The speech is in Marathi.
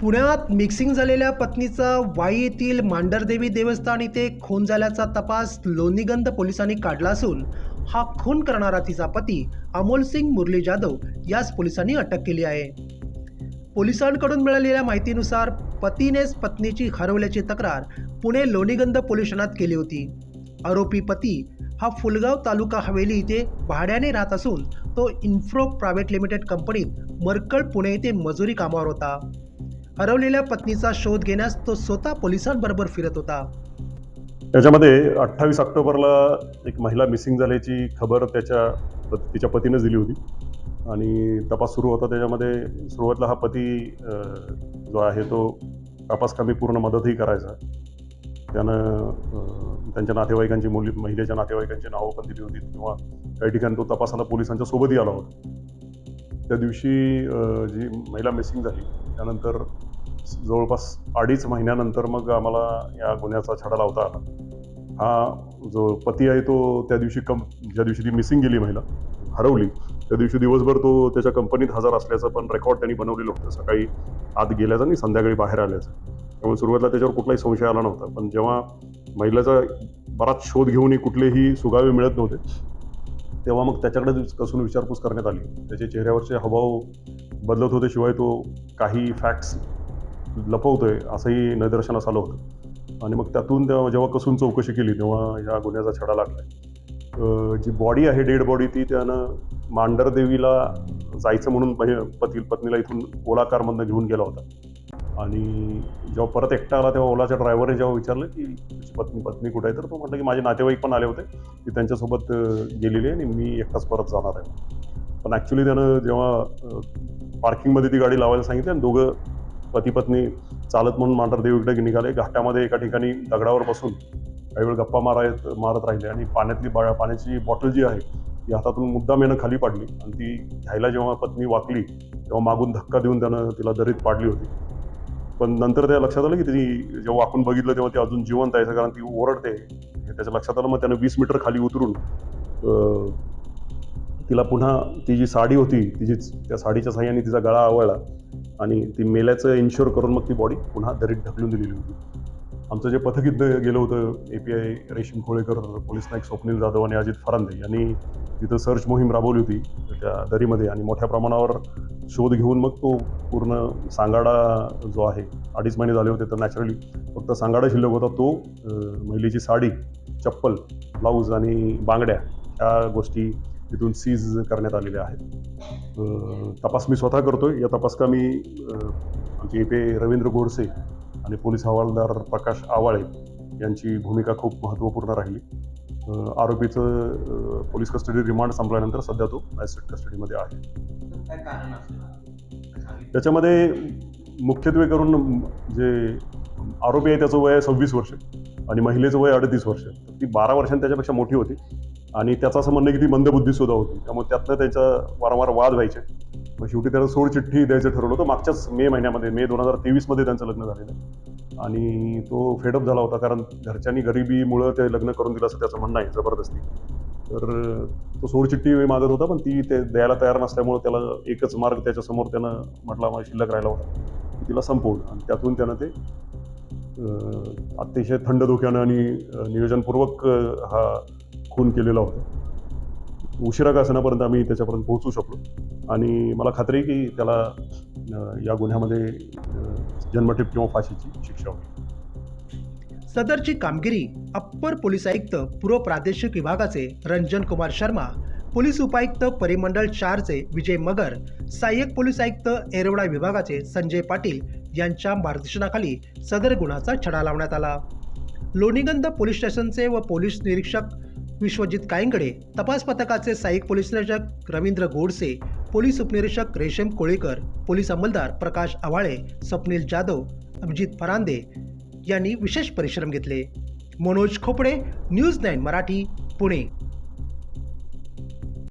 पुण्यात मिक्सिंग झालेल्या पत्नीचा वाई येथील मांडरदेवी देवस्थान इथे खून झाल्याचा तपास लोणीगंध पोलिसांनी काढला असून हा खून करणारा तिचा पती अमोल सिंग मुरली जाधव याच पोलिसांनी अटक केली आहे. पोलिसांकडून मिळालेल्या माहितीनुसार पतीनेच पत्नीची हरवल्याची तक्रार पुणे लोणीगंध पोलीस ठाण्यात केली होती. आरोपी पती हा फुलगाव तालुका हवेली इथे भाड्याने राहत असून तो इन्फ्रो प्रायव्हेट लिमिटेड कंपनीत मरकळ पुणे येथे मजुरी कामावर होता. हरवलेल्या पत्नीचा शोध घेण्यास तो स्वतः पोलिसांबरोबर फिरत होता. त्याच्यामध्ये अठ्ठावीस ऑक्टोबरला एक महिला मिसिंग झाल्याची खबर त्याच्या तिच्या पतीनं दिली होती. आणि तपास सुरू होता त्याच्यामध्ये. सुरुवातीला हा पती जो आहे तो तपासकामी पूर्ण मदतही करायचा. त्यानं त्यांच्या नातेवाईकांची मुली महिलेच्या नातेवाईकांची नावं पण दिली होती. किंवा काही ठिकाणी तो तपासाला पोलिसांच्या सोबतही आला होता. त्या दिवशी जी महिला मिसिंग झाली त्यानंतर जवळपास अडीच महिन्यानंतर मग आम्हाला या गुन्ह्याचा छडा लावता आला. हा जो पती आहे तो त्या दिवशी कम ज्या दिवशी ती मिसिंग गेली महिला हरवली त्या दिवशी दिवसभर तो त्याच्या कंपनीत हजर असल्याचं पण रेकॉर्ड त्यांनी बनवलेलं होतं. सकाळी आत गेल्याचं आणि संध्याकाळी बाहेर आल्याचं. त्यामुळे सुरुवातीला त्याच्यावर कुठलाही संशय आला नव्हता. पण जेव्हा महिलेचा बराच शोध घेऊनही कुठलेही सुगावे मिळत नव्हते तेव्हा मग त्याच्याकडे कसून विचारपूस करण्यात आली. त्याचे चेहऱ्यावरचे हावभाव बदलत होते शिवाय तो काही फॅक्ट्स लपवतोय असंही निदर्शनास आलं होतं. आणि मग त्यातून तेव्हा जेव्हा कसून चौकशी केली तेव्हा ह्या गुन्ह्याचा छडा लागला जी बॉडी आहे डेड बॉडी ती त्यानं मांडरदेवीला जायचं म्हणून पती पत्नीला इथून ओला कारमधनं घेऊन गेला होता. आणि जेव्हा परत एकटा आला तेव्हा ओलाच्या ड्रायव्हरने जेव्हा विचारलं की तुझी पत्नी पत्नी कुठे आहे? तर तो म्हटलं की माझे नातेवाईक पण आले होते की त्यांच्यासोबत गेलेली आहे आणि मी एकटाच परत जाणार आहे. पण ॲक्च्युली त्यानं जेव्हा पार्किंगमध्ये ती गाडी लावायला सांगितली आणि दोघं पती पत्नी चालत म्हणून मांढरदेवीकडे निघाले. घाटामध्ये एका ठिकाणी दगडावर बसून काही वेळ गप्पा मारायत मारत राहिले आणि पाण्यातली बा पाण्याची बॉटल जी आहे ती हातातून मुद्दामेनं खाली पाडली आणि ती घ्यायला जेव्हा पत्नी वाकली तेव्हा मागून धक्का देऊन त्यानं तिला दरीत पाडली होती. पण नंतर त्या लक्षात आलं की ती जेव्हा वाकून बघितलं तेव्हा ती अजून जिवंत आहे कारण ती ओरडते. हे त्याच्या लक्षात आलं मग त्यानं वीस मीटर खाली उतरून तिला पुन्हा ती जी साडी होती तिची त्या साडीच्या साह्याने तिचा गळा आवळला आणि ती मेल्याचं इन्शुअर करून मग ती बॉडी पुन्हा दरीत ढकलून दिलेली होती. आमचं जे पथक गेलं होतं A P I Reshim Kholekar police Naik Swapnil Jadhav आणि अजित फरांदे यांनी तिथं सर्च मोहीम राबवली होती त्या दरीमध्ये आणि मोठ्या प्रमाणावर शोध घेऊन मग तो पूर्ण सांगाडा जो आहे अडीच महिने झाले होते तर नॅचरली फक्त सांगाडा शिल्लक होता तो महिलेची साडी चप्पल ब्लाऊज आणि बांगड्या ह्या गोष्टी तिथून सीज करण्यात आलेल्या आहेत. तपास मी स्वतः करतोय. या तपास का मी अं, आमचे पी रवींद्र गोडसे आणि पोलीस हवालदार प्रकाश आवाळे यांची भूमिका खूप महत्त्वपूर्ण राहिली. आरोपीचं पोलीस कस्टडी रिमांड संपल्यानंतर सध्या तो मॅजिस्ट्रेट कस्टडीमध्ये आहे. त्याच्यामध्ये मुख्यत्वे करून जे आरोपी आहे त्याचं वय आहे सव्वीस वर्ष आणि महिलेचं वय अडतीस वर्ष. ती बारा वर्षांनी त्याच्यापेक्षा मोठी होती. आणि त्याचं असं म्हणणं आहे की ती मंदबुद्धी सुद्धा होती. त्यामुळे त्यातनं त्यांचा वारंवार वाद व्हायचे. मग शेवटी त्याला सोड चिठ्ठी द्यायचं ठरवलं होतं. मागच्याच मे महिन्यामध्ये मे दोन हजार तेवीसमध्ये त्यांचं लग्न झालेलं आहे. आणि तो फेडअप झाला होता कारण घरच्यांनी गरिबीमुळं ते लग्न करून दिलं असं त्याचं म्हणणं आहे जबरदस्ती. तर तो सोड चिठ्ठी मागत होता पण ती ते द्यायला तयार नसल्यामुळं त्याला एकच मार्ग त्याच्यासमोर त्यानं म्हटला मला शिल्लक राहिला होता. तिला संपवलं. आणि त्यातून त्यानं ते अतिशय थंड धोक्यानं आणि नियोजनपूर्वक हा खून केलेला होता. उशिरा का असण्यापर्यंत आम्ही त्याच्यापर्यंत पोहोचू शकलो. आणि मला खात्री आहे की त्याला या गुन्ह्यामध्ये जन्मठेप किंवा फाशीची शिक्षा होती सदरची कामगिरी अप्पर पोलीस आयुक्त पूर्व प्रादेशिक विभागाचे रंजन कुमार शर्मा पोलीस उपायुक्त परिमंडळ चारचे विजय मगर सहाय्यक पोलीस आयुक्त येरवडा विभागाचे संजय पाटील यांच्या मार्गदर्शनाखाली सदर गुन्हाचा छडा लावण्यात आला. लोणीगंध पोलीस स्टेशनचे व पोलीस निरीक्षक विश्वजित कायंगडे तपास पथकाचे सहाय्यक पोलीस निरीक्षक रवींद्र गोडसे पोलीस उपनिरीक्षक रेशम कोळीकर पोलीस अंमलदार प्रकाश आव्हाळे स्वप्नील जाधव अभिजित फरांदे यांनी विशेष परिश्रम घेतले. Manoj Khopde news nine Marathi Pune.